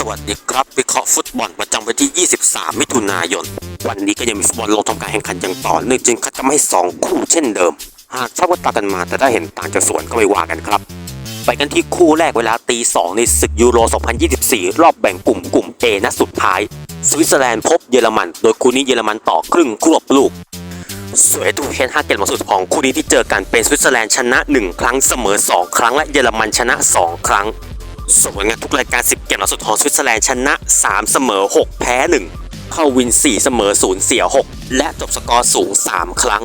สวัสดีครับวิเคราะห์ฟุตบอลประจำวันที่ 23 มิถุนายน วันนี้ก็ยังมีฟุตบอลลงทำการแข่งขันอย่างต่อเนื่องจึงคัดจะไม่ให้สองคู่เช่นเดิม หากชอบตากันมาแต่ถ้าเห็นต่างจากสวนก็ไม่ว่ากันครับ ไปกันที่คู่แรกเวลาตีสองในศึกยูโร 2024 รอบแบ่งกลุ่มกลุ่ม A นัดสุดท้าย สวิตเซอร์แลนด์พบเยอรมัน โดยคู่นี้เยอรมันต่อครึ่งควบลูกสวยทูเฮนห้าเกมหลังสุดของคู่นี้ที่เจอกันเป็นสวิตเซอร์แลนด์ชนะ 1 ครั้งเสมอ 2 ครั้งและเยอรมันชนะ 2 ครั้ง ส่วนผลงานทุกรายการ 10 เกมหลังสุดของสวิตเซอร์แลนด์ชนะ 3 เสมอ 6 แพ้ 1 เข้าวิน 4 เสมอ 0 เสีย 6 และจบสกอร์สูง 3 ครั้ง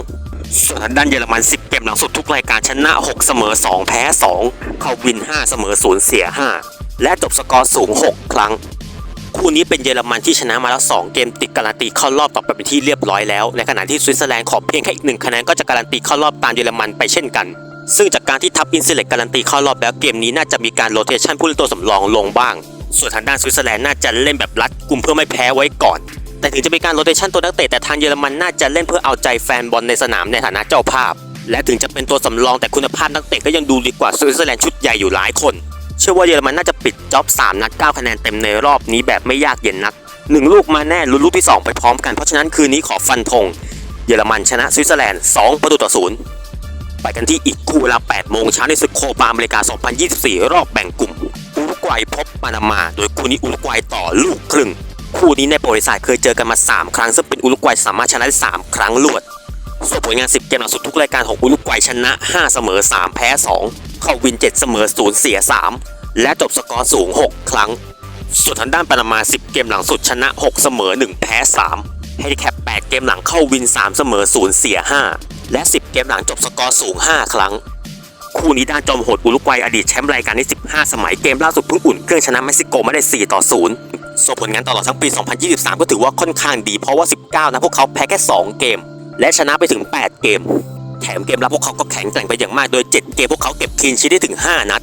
ส่วนทางด้านเยอรมัน 10 เกมหลังสุดทุกรายการชนะ 6 เสมอ 2 แพ้ 2 เข้าวิน 5 เสมอ 0 เสีย 5 และจบสกอร์สูง 6 ครั้ง คู่นี้เป็นเยอรมันที่ชนะมาแล้ว 2 เกมติดการันตีเข้ารอบต่อไปเป็นที่เรียบร้อยแล้ว ในขณะที่สวิตเซอร์แลนด์ขอเพียงแค่อีกหนึ่งคะแนนก็จะการันตีเข้ารอบตามเยอรมันไปเช่นกัน ซึ่งจากการที่ทัพอินเซเล็กการันตีเข้ารอบแล้วเกมนี้น่าจะมีการโรเตชันผู้เล่นตัวสำรองลงบ้าง ส่วนทางด้านสวิตเซอร์แลนด์น่าจะเล่นแบบรัดกลุ่มเพื่อไม่แพ้ไว้ก่อน แต่ถึงจะมีการโรเตชันตัวนักเตะแต่ทางเยอรมันน่าจะเล่นเพื่อเอาใจแฟนบอลในสนามในฐานะเจ้าภาพ และถึงจะเป็นตัวสำรองแต่คุณภาพนักเตะก็ยังดูดีกว่าสวิตเซอร์แลนด์ชุดใหญ่อยู่หลายคน เชื่อว่าเยอรมันน่าจะปิดจ็อบ3นัด9คะแนนเต็มในรอบนี้แบบไม่ยากเย็นนักหนึ่งลูกมาแน่ลุ้นลูกที่ 2 ไปพร้อมกันเพราะฉะนั้นคืนนี้ขอฟันธงเยอรมันชนะสวิตเซอร์แลนด์2ประตูต่อศูนย์ ไปกันที่อีกคู่เวลา8โมงเช้าในศึกโคปาอเมริกา 2024 รอบแบ่งกลุ่ม อุรุกวัยพบปานามา โดยคู่นี้อุรุกวัยต่อลูกครึ่ง คู่นี้ในประวัติศาสตร์เคยเจอกันมา 3 ครั้ง ซึ่งเป็นอุรุกวัยสามารถชนะได้ 3 ครั้งรวดส่วนผลงาน 10 เกมหลังสุดทุกรายการของอุรุกวัยชนะ 5 เสมอ 3 แพ้ 2 เข้าวิน 7 เสมอ 0 เสีย 3 และจบสกอร์สูง 6 ครั้ง ส่วนทางด้านปานามา 10 เกมหลังสุดชนะ 6 เสมอ 1 แพ้ 3 เฮดิแคป 8 เกมหลังเข้าวิน 3 เสมอ 0 เสีย 5 และ 10 เกมหลังจบสกอร์สูง 5 ครั้ง คู่นี้ด้านจอมโหดอุรุกวัยอดีตแชมป์รายการที่ 15 สมัยเกมล่าสุดเพิ่งอุ่นเครื่องชนะเม็กซิโกมาได้ 4 ต่อ 0 ส่วนผลงานตลอดทั้งปี 2023 ก็ถือว่าค่อนข้างดีเพราะว่า 19 นะพวกเขาแพ้แค่ 2 เกม และชนะไปถึง 8 เกม แถมเกมรับพวกเขาก็แข็งแกร่งไปอย่างมากโดย 7 เกมพวกเขาเก็บคลีนชีทได้ถึง 5 นัด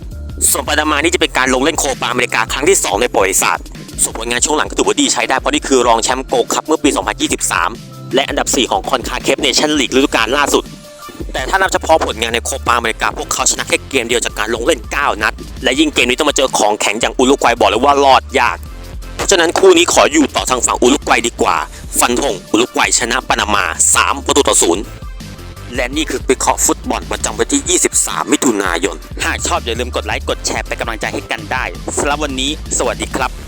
ส่วนปานามานี่จะเป็นการลงเล่นโคปาอเมริกาครั้งที่ 2 ในประวัติศาสตร์ ส่วนผลงานช่วงหลังก็ถือว่าดีใช้ได้เพราะนี่คือรองแชมป์โกลคัพเมื่อปี 2023 และอันดับ 4 ของคอนคาเคฟเนชั่นลีกฤดูกาลล่าสุด แต่ถ้านับเฉพาะผลงานในโคปาอเมริกาพวกเขาชนะแค่เกมเดียวจากการลงเล่น 9 นัด และยิ่งเกมนี้ต้องมาเจอของแข็งอย่างอุรุกวัยบอกเลยว่ารอดยาก เพราะฉะนั้นคู่นี้ขออยู่ต่อทางฝั่งอุรุกวัยดีกว่า ฟันธงอุรุกวัยชนะปานามา 3 ประตูต่อศูนย์และนี่คือวิเคาะฟุตบอลประจำวันที่ 23 มิถุนายน หากชอบอย่าลืมกดไลค์ กดแชร์เป็นกำลังใจให้กันได้สำหรับวันนี้ สวัสดีครับ